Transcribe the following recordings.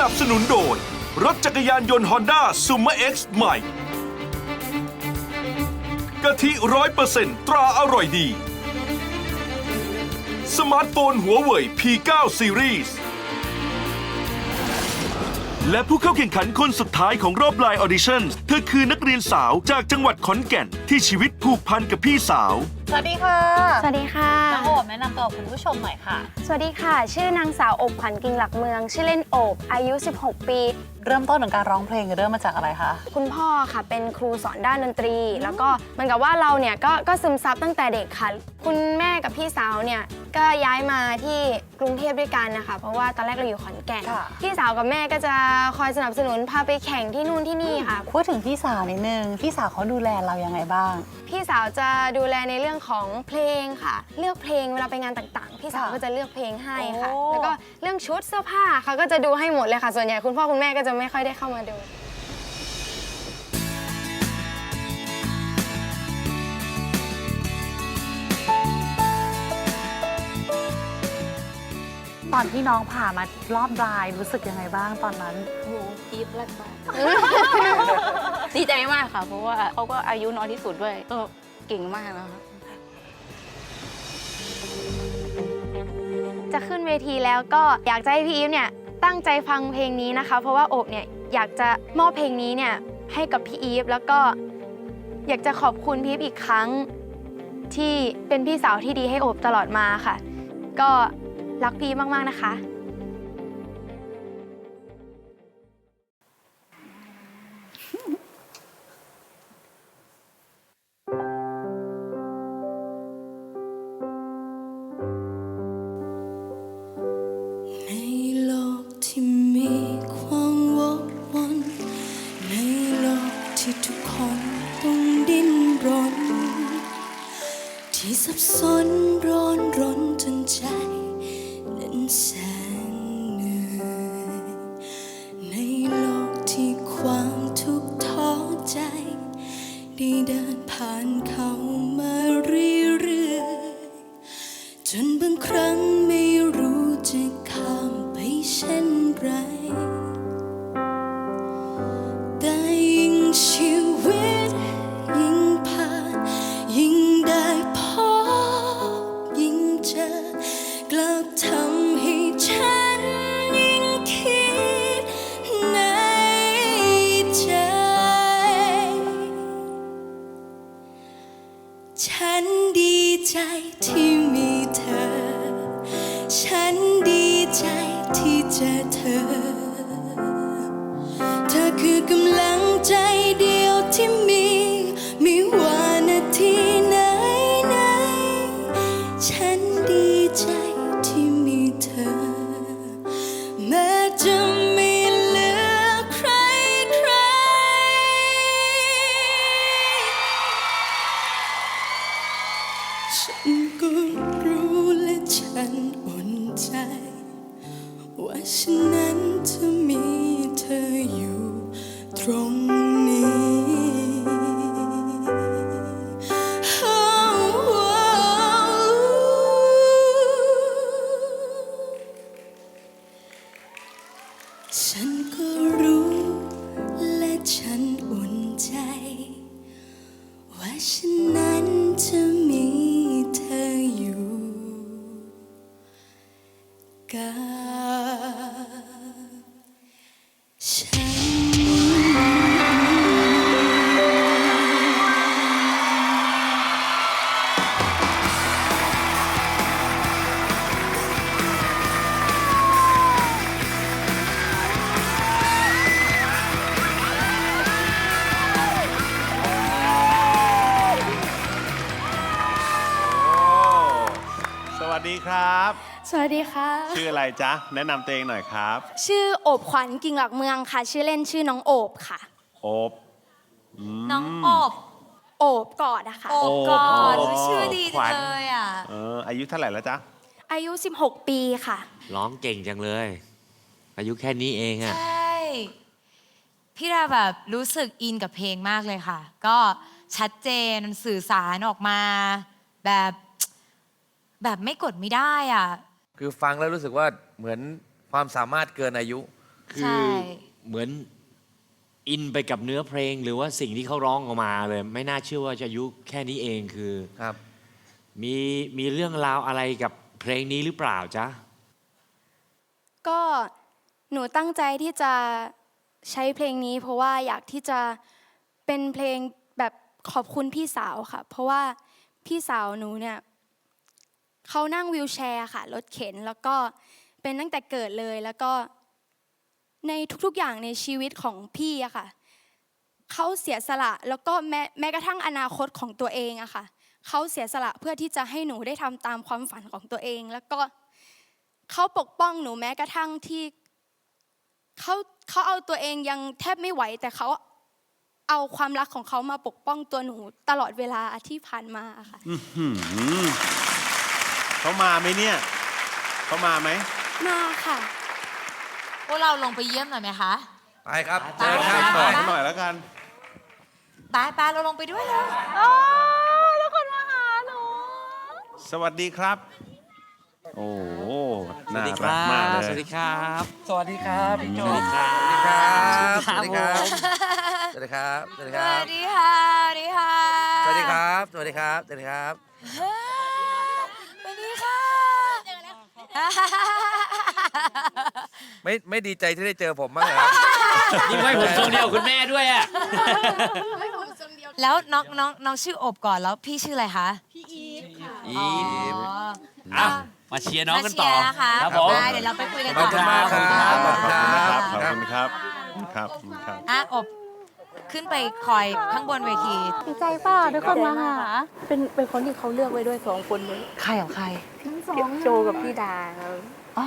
นับสนุนโดย รถจักรยานยนต์ Honda s u m m e r X ใหม่กะทิร้อยเปอร์เซ็นต์ตราอร่อยดี สมาร์ทโฟนหัวเว่ย P9 Series และผู้เข้าแข่งขันคนสุดท้ายของรอบไลน์ออดิชั่นเธอคือนักเรียนสาวจากจังหวัดขอนแก่นที่ชีวิตผูกพันกับพี่สาวสวัสดีค่ะสวัสดีค่ะ น้องโอบแนะนำตัวกับคุณผู้ชมหน่อยค่ะ สวัสดีค่ะ ชื่อนางสาวอบขวัญกิ่งหลักเมือง ชื่อเล่นโอบ อายุ 16 ปี เริ่มต้นของการร้องเพลงเริ่มมาจากอะไรคะ คุณพ่อค่ะเป็นครูสอนด้านดนตรี แล้วก็เหมือนกับว่าเราเนี่ยก็ก็ซึมซับตั้งแต่เด็กค่ะ คุณแม่กับพี่สาวเนี่ยก็ย้ายมาที่กรุงเทพด้วยกันนะคะ เพราะว่าตอนแรกเราอยู่ขอนแก่น ค่ะ พี่สาวกับแม่ก็จะคอยสนับสนุนพาไปแข่งที่นู่นที่นี่ค่ะ พูดถึงพี่สาวนิดนึง พี่สาวเขาดูแลเรายังไงบ้าง พี่สาวจะดูแลในเรื่องของเพลงค่ะ เลือกเพลงเวลาไปงานต่างๆ พี่สาวค่ะก็จะเลือกเพลงให้ค่ะ โอ้ แล้วก็เรื่องชุดเสื้อผ้าเขาก็จะดูให้หมดเลยค่ะ ส่วนใหญ่คุณพ่อคุณแม่ก็จะไม่ค่อยได้เข้ามาดู ตอนที่น้องผ่ามารอบรายรู้สึกยังไงบ้างตอนนั้นโอ้โหจี๊ดแรกบ้าน ดีใจมากค่ะ เพราะว่าเขาก็อายุน้อยที่สุดด้วยก็เก่งมากแล้วค่ะ จะขึ้นเวทีแล้วก็อยากจะให้พี่อีฟเนี่ยตั้งใจฟังเพลงนี้นะคะ เพราะว่าโอบเนี่ยอยากจะมอบเพลงนี้เนี่ยให้กับพี่อีฟแล้วก็อยากจะขอบคุณพี่อีฟอีกครั้งที่เป็นพี่สาวที่ดีให้โอบตลอดมาค่ะ ก็รักพี่มากๆนะคะ นบางครั้งไม่รู้จะข้ามไปเช่นไร แต่ยิ่งชีวิตยิ่งผ่าน ยิ่งได้พบยิ่งเจอกลับทำให้ฉันยิ่งคิดในใจ ฉันดีใจที่มี ใจที่เจอเธอ เธอคือกำลังใจเดียวที่มี มีว่านาทีไหนไหน ฉันดีใจที่มีเธอแม้จะ สวัสดีค่ะ ชื่ออะไรจ๊ะ แนะนำตัวเองหน่อยครับ ชื่อโอบขวัญกิ่งหลักเมืองค่ะ ชื่อเล่นชื่อน้องโอบค่ะ โอบ น้องอบ โอบกอดอะค่ะ โอบก่อนโอบชื่อดีขวัญเลยอะ เอออายุเท่าไหร่แล้วจ๊ะ อายุ 16 ปีค่ะ ร้องเก่งจังเลย อายุแค่นี้เองอะ ใช่ พี่ดาแบบรู้สึกอินกับเพลงมากเลยค่ะ ก็ชัดเจนสื่อสารออกมา แบบ แบบไม่กดไม่ได้อะ คือฟังแล้วรู้สึกว่าเหมือนความสามารถเกินอายุ คืใช่ อเหมือนอินไปกับเนื้อเพลง หรือว่าสิ่งที่เขาร้องออกมาเลย ไม่น่าเชื่อว่าจะอายุแค่นี้เองคือ ครับ มีมีเรื่องราวอะไรกับเพลงนี้หรือเปล่าจ๊ะ ก็หนูตั้งใจที่จะใช้เพลงนี้เพราะว่าอยากที่จะเป็นเพลงแบบขอบคุณพี่สาวค่ะ เพราะว่าพี่สาวหนูเนี่ย เขานั่งวิวแชร์ค่ะรถเข็นแล้วก็เป็นตั้งแต่เกิดเลยแล้วก็ในทุกๆอย่างในชีวิตของพี่อะค่ะเขาเสียสละแล้วก็แม้แม้กระทั่งอนาคตของตัวเองอะค่ะเขาเสียสละเพื่อที่จะให้หนูได้ทำตามความฝันของตัวเอง แล้วก็เขาปกป้องหนูแม้กระทั่งที่เขาเขาเอาตัวเองยังแทบไม่ไหว แต่เขาเอาความรักของเขามาปกป้องตัวหนูตลอดเวลาที่ผ่านมาค่ะ เขามาไหมเนี่ยเขามาไหมมาค่ะ พวกเราลงไปเยี่ยมหน่อยไหมคะ ไปครับไปเจอครับไปหน่อยขอหน่อยแล้วกันไปไปเราลงไปด้วยเลยสวัสดีครับ โอ้โหสวัน่าสดีครัรักมากบเลยสวัสดีครับ สวัสดีครับพี่โจสวัสดีครับสวัสดีครับสวัสดีครับสวัสดีสครับวัสดีค่ะสวัสดีค่ะสวัสดีครับสวัสดีครับสวัสดีครับ สวัสดีค่ะ ไม่ไม่ดีใจที่ได้เจอผมบ้างเหรอครับ นี่ไม่ผมทรงเดียวกับคุณแม่ด้วยอะแล้วน้องน้องน้องชื่ออบก่อนแล้วพี่ชื่ออะไรคะอีอ๋อ อะ มาเชียร์น้องกันต่อมาเชียร์นะคะ ครับผม ได้เดี๋ยวเราไปคุยกันต่อขอบคุณมากครับ ขอบคุณครับขขออบบคุคุณณคครัรับบครับ ครับ อะอบ ขึ้นไปคอยข้างบนเวที ดีใจเปล่าทุกคนมาหาเป็นเป็นคนที่เขาเลือกไว้ด้วยสองคนเลยใครของใครโจกับพี่ดาครับ อ๋อ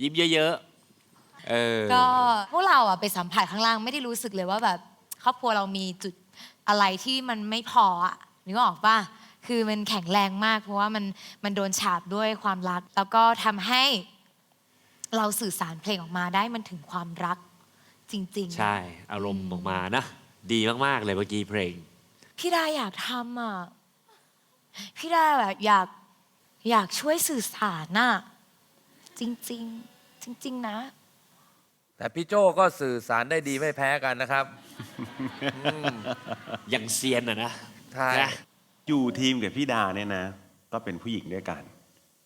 ยิ้มเยอะๆ เออ ก็พวกเราอะไปสัมผัสข้างล่างไม่ได้รู้สึกเลยว่าแบบครอบครัวเรามีจุดอะไรที่มันไม่พออะนึกออกป่ะคือมันแข็งแรงมาก เพราะว่ามันมันโดนฉาบด้วยความรัก แล้วก็ทำให้เราสื่อสารเพลงออกมาได้มันถึงความรัก จริง ๆ ใช่ อารมณ์ออกมานะ ดีมาก ๆ เลยเมื่อกี้เพลง พี่ดาอยากทำอะ พี่ดาแบบอยากอยากช่วยสื่อสารน่ะ จริง ๆ จริง ๆ นะ แต่พี่โจก็สื่อสารได้ดีไม่แพ้กันนะครับอย่างเซียนอะนะใช่ นะอยู่ทีมกับพี่ดาเนี่ยนะ ก็เป็นผู้หญิงด้วยกัน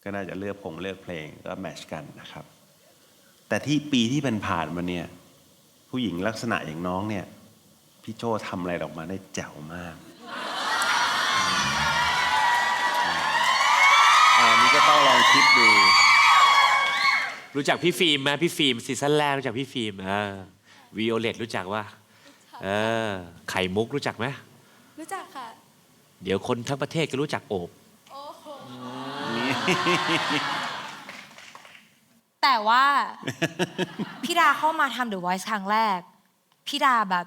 ก็น่าจะเลือกพงเลือกเพลงก็แมทชกันนะครับ แต่ที่ปีที่เป็นผ่านๆมาเนี่ย ผู้หญิงลักษณะอย่างน้องเนี่ย พี่โจทำอะไรออกมาได้แจ๋วมากอันนี้ก็ต้องลองคิดดู รู้จักพี่ฟิล์มไหมพี่ฟิล์มซีซั่นแรกรู้จักพี่ฟิล์มเออวิโอเลตรู้จักว่าเออ ไข่มุกรู้จักไหมรู้จักค่ะ เดี๋ยวคนทั้งประเทศก็รู้จักโอบ แต่ว่า พี่ดาเข้ามาทำ The Voice ครั้งแรก พี่ดาแบบ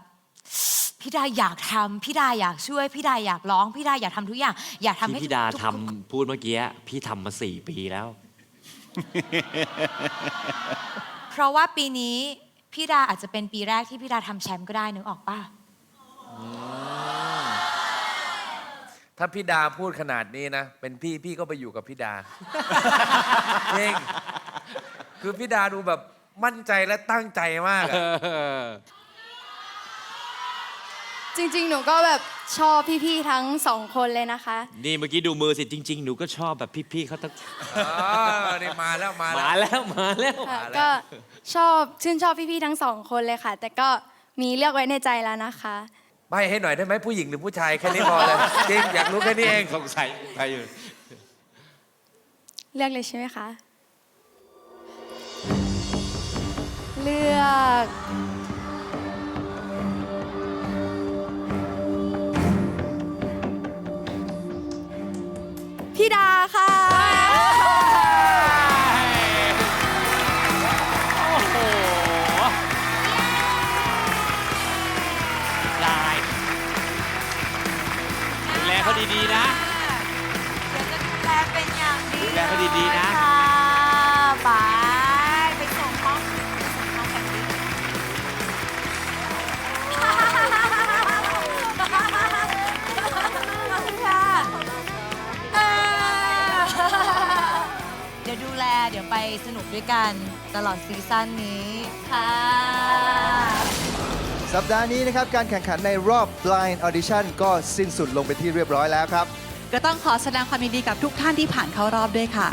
พี่ดาอยากทำพี่ดาอยากช่วย พี่ดาอยากร้อง พี่ดาอยากทำทุกอย่าง อยากทำที่ให้พี่ดาทุกทำพูดเมื่อกี้พี่ทำมาสี่ปีแล้ว เพราะว่าปีนี้พี่ดาอาจจะเป็นปีแรกที่พี่ดาทำแชมป์ก็ได้นึกออกป่ะ ถ้าพี่ดาพูดขนาดนี้นะ เป็นพี่พี่ก็ไปอยู่กับพี่ดา จริง คือพี่ดาดูแบบมั่นใจและตั้งใจมากอะจริง ๆ หนูก็แบบชอบพี่ๆทั้งสองคนเลยนะคะ นี่เมื่อกี้ดูมือสิจริง ๆ หนูก็ชอบแบบพี่ๆเขาตั้งอ๋อนี่มาแล้วมามาแล้ว แล้วมาแล้ว ค่ะก็ชอบชื่นชอบพี่ๆทั้งสองคนเลยค่ะ แต่ก็มีเลือกไว้ในใจแล้วนะคะ ใบให้หน่อยได้ไหมผู้หญิงหรือผู้ชายแค่นี้พอเลยจริงอยากรู้แค่นี้เอง สงสัยใครอยู่ เลือกเลยใช่ไหมคะ เลือก พี่ดาค่ะ เดี๋ยวไปสนุกด้วยกันตลอดซีซั่นนี้ค่ะ สัปดาห์นี้นะครับ การแข่งขันในรอบ Blind Audition ก็สิ้นสุดลงไปที่เรียบร้อยแล้วครับ ก็ต้องขอแสดงความยินดีกับทุกท่านที่ผ่านเข้ารอบด้วยค่ะ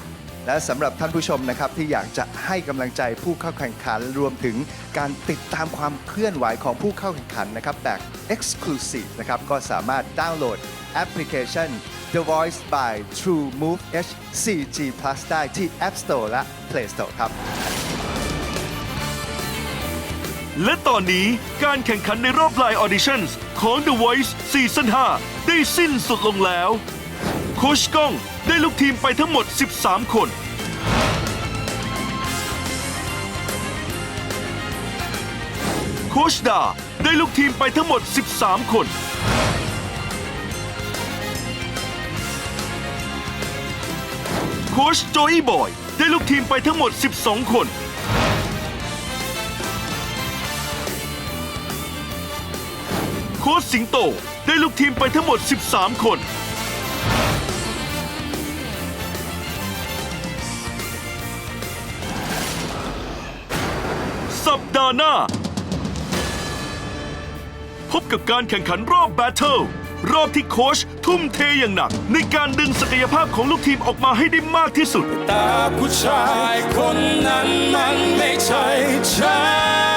และสำหรับท่านผู้ชมนะครับที่อยากจะให้กำลังใจผู้เข้าแข่งขันรวมถึงการติดตามความเคลื่อนไหวของผู้เข้าแข่งขันนะครับแบบ Exclusive นะครับก็สามารถดาวน์โหลดแอปพลิเคชัน The Voice by True Move H 4G Plus ได้ที่ App Store และ Play Store ครับ และตอนนี้การแข่งขันในรอบ Line Auditions ของ The Voice ซีซั่น5ได้สิ้นสุดลงแล้ว โคชก้องได้ลูกทีมไปทั้งหมด 13 คน โคชดาได้ลูกทีมไปทั้งหมด 13 คน โคชโจอี้บอยได้ลูกทีมไปทั้งหมด 12 คน โค้ชสิงโตได้ลูกทีมไปทั้งหมด 13 คน สัปดาห์หน้า พบกับการแข่งขันรอบแบทเทิลรอบที่โค้ชทุ่มเทอย่างหนัก ในการดึงศักยภาพของลูกทีมออกมาให้ได้มากที่สุด ตาผู้ชายคนนั้นมันไม่ใช่ฉัน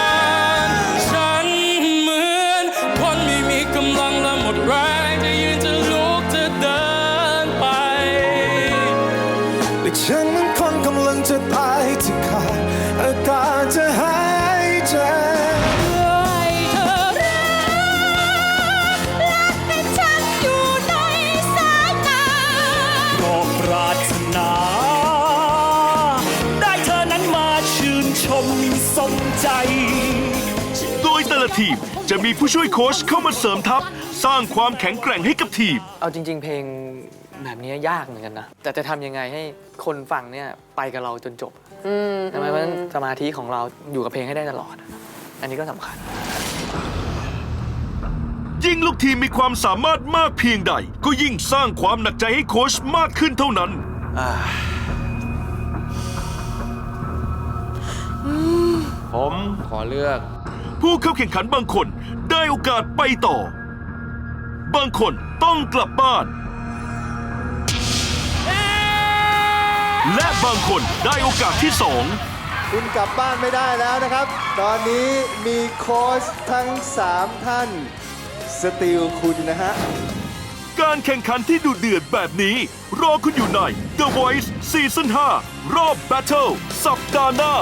ทีม จะมีผู้ช่วยโค้ชเข้ามาเสริมทัพ สร้างความแข็งแกร่งให้กับทีม เอาจริง ๆ เพลงแบบนี้ยากเหมือนกันนะ แต่จะทำยังไงให้คนฟังเนี่ยไปกับเราจนจบทำไมเพราะฉะนั้นสมาธิของเราอยู่กับเพลงให้ได้ตลอด อันนี้ก็สำคัญ ยิ่งลูกทีมมีความสามารถมากเพียงใด ก็ยิ่งสร้างความหนักใจให้โค้ชมากขึ้นเท่านั้น ผมขอเลือก ผู้เข้าแข่งขันบางคนได้โอกาสไปต่อ บางคนต้องกลับบ้าน และบางคนได้โอกาสที่สองคุณกลับบ้านไม่ได้แล้วนะครับ ตอนนี้มีโค้ชทั้ง 3 ท่าน สติลคุณนะฮะ การแข่งขันที่ดุเดือดแบบนี้ รอคุณอยู่ใน The Voice ซีซั่น5รอบ Battle สัปดาห์หน้า